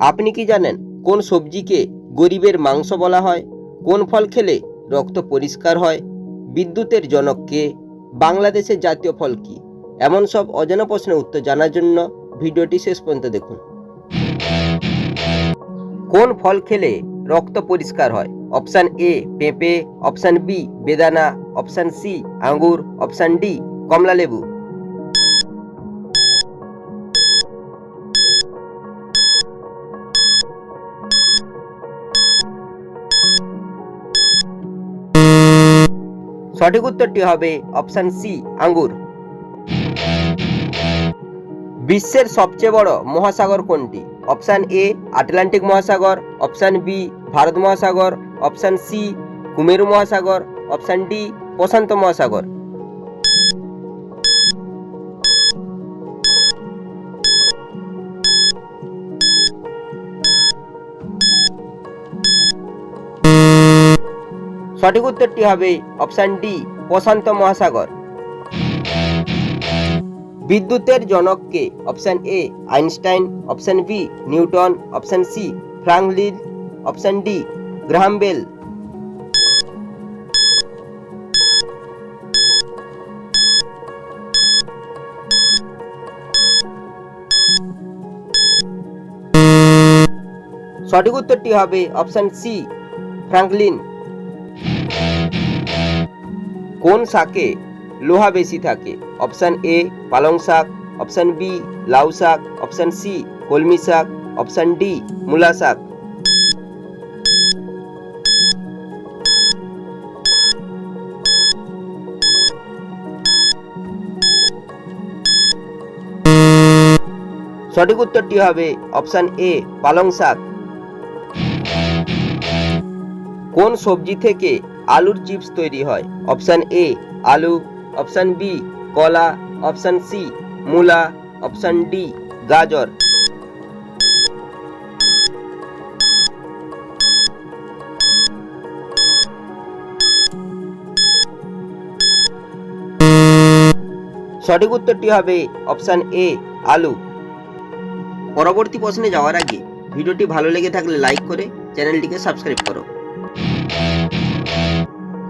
আপনি কি জানেন কোন সবজিকে গরিবের মাংস বলা হয়? কোন ফল খেলে রক্ত পরিষ্কার হয়? বিদ্যুতের জনক কে? বাংলাদেশের জাতীয় ফল কি? এমন সব অজানা প্রশ্নের উত্তর জানার জন্য ভিডিওটি শেষ পর্যন্ত দেখুন। কোন ফল খেলে রক্ত পরিষ্কার হয়? অপশান এ, পেঁপে, অপশান বি, বেদানা, অপশান সি, আঙ্গুর, অপশান ডি কমলা লেবু সঠিক উত্তরটি হবে অপশান সি, আঙ্গুর। বিশ্বের সবচেয়ে বড় মহাসাগর কোনটি? অপশান এ, আটলান্টিক মহাসাগর, অপশান বি, ভারত মহাসাগর, অপশান সি, কুমেরু মহাসাগর, অপশান ডি, প্রশান্ত মহাসাগর। সঠিক উত্তরটি হবে অপশান ডি প্রশান্ত মহাসাগর। বিদ্যুতের জনককে option A, Einstein, option B, Newton, option C, Franklin, option D, Graham Bell. সঠিক উত্তরটি হবে অপশান সি, ফ্রাঙ্কলিন। কোন শাকে লোহা বেশি থাকে? অপশান এ পালং শাক, অপশান বি লাউ শাক, অপশান সি কলমি শাক, অপশান ডি মূলা শাক। সঠিক উত্তরটি হবে অপশান এ পালং শাক। কোন সবজি থেকে আলুর চিপস তৈরি হয়। অপশান এ আলু। অপশান বি কলা। অপশান সি মূলা। অপশান ডি গাজর। সঠিক উত্তরটি হবে অপশান এ আলু। পরবর্তী প্রশ্নে যাওয়ার আগে ভিডিওটি ভালো লেগে থাকলে লাইক করে চ্যানেলটিকে সাবস্ক্রাইব করো।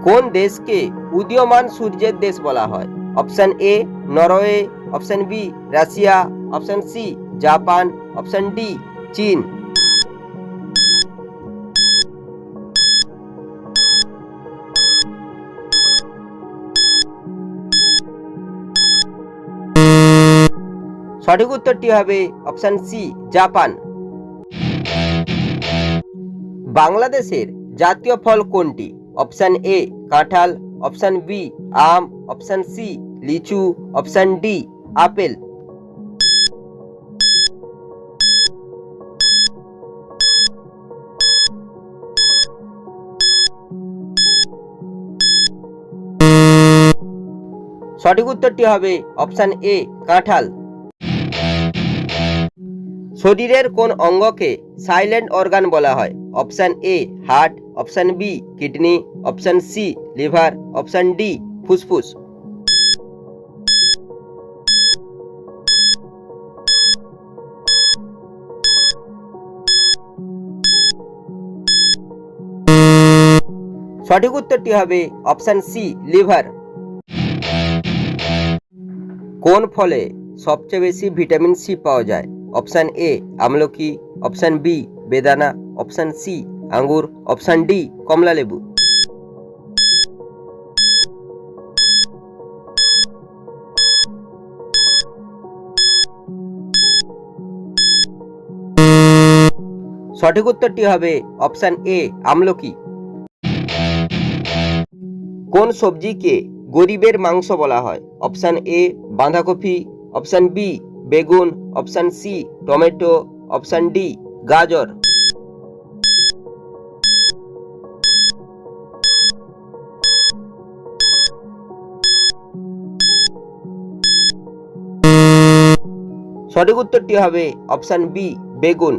কোন দেশকে উদীয়মান সূর্যের দেশ বলা হয়? Option A, Norway, option B, Russia, option C, Japan, option D, চীন। সঠিক উত্তরটি হবে অপশন সি, জাপান। বাংলাদেশের জাতীয় ফল কোনটি? অপশান এ কাঁঠাল অপশান বি আম অপশান সি লিচু অপশান ডি আপেল সঠিক উত্তরটি হবে অপশান এ কাঁঠাল শরীরের কোন অঙ্গকে সাইলেন্ট অর্গান বলা হয়? Option A heart option B kidney option C liver option D ফুসফুস। সঠিক উত্তরটি হবে অপশান সি লিভার কোন ফলে সবচেয়ে বেশি ভিটামিন সি পাওয়া যায়? অপশান এ আমলকি অপশান বি বেদানা অপশান সি আঙ্গুর অপশান ডি কমলা লেবু সঠিক উত্তরটি হবে অপশান এ আমলকি। কোন সবজিকে গরিবের মাংস বলা হয়? অপশান এ বাঁধাকপি। অপশান বি বেগুন option C tomato option D গাজর। সঠিক উত্তরটি হবে অপশান বি বেগুন।